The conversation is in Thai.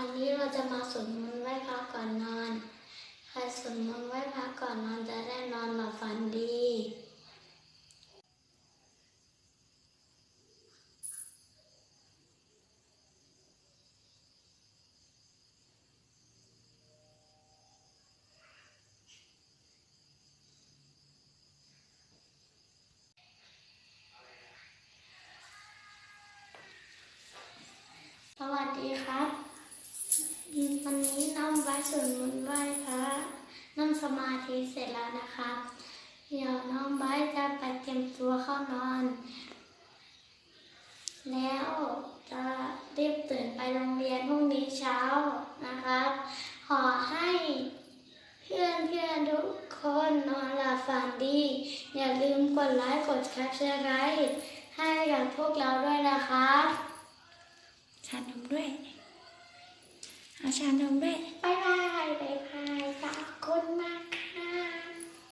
อนนี้เราจะมาสวดมนต์ไหว้พระก่อนนอน ใครสวดมนต์ไหว้พระก่อนนอนจะได้นอนหลับฝันดีสวัสดีครับ สวดมนต์ไหว้พระนั่งสมาธิเสร็จแล้วนะครับเดี๋ยวน้องไว้จะไปเตรียมตัวเข้านอน แล้วจะรีบตื่นไปโรงเรียนพรุ่งนี้เช้านะครับ ขอให้เพื่อนเพื่อนทุกคนนอนหลับฝันดี อย่าลืมกดไลค์กดแชร์แชร์ไลค์ให้กับพวกเราด้วยนะครับชานมด้วย เอาชา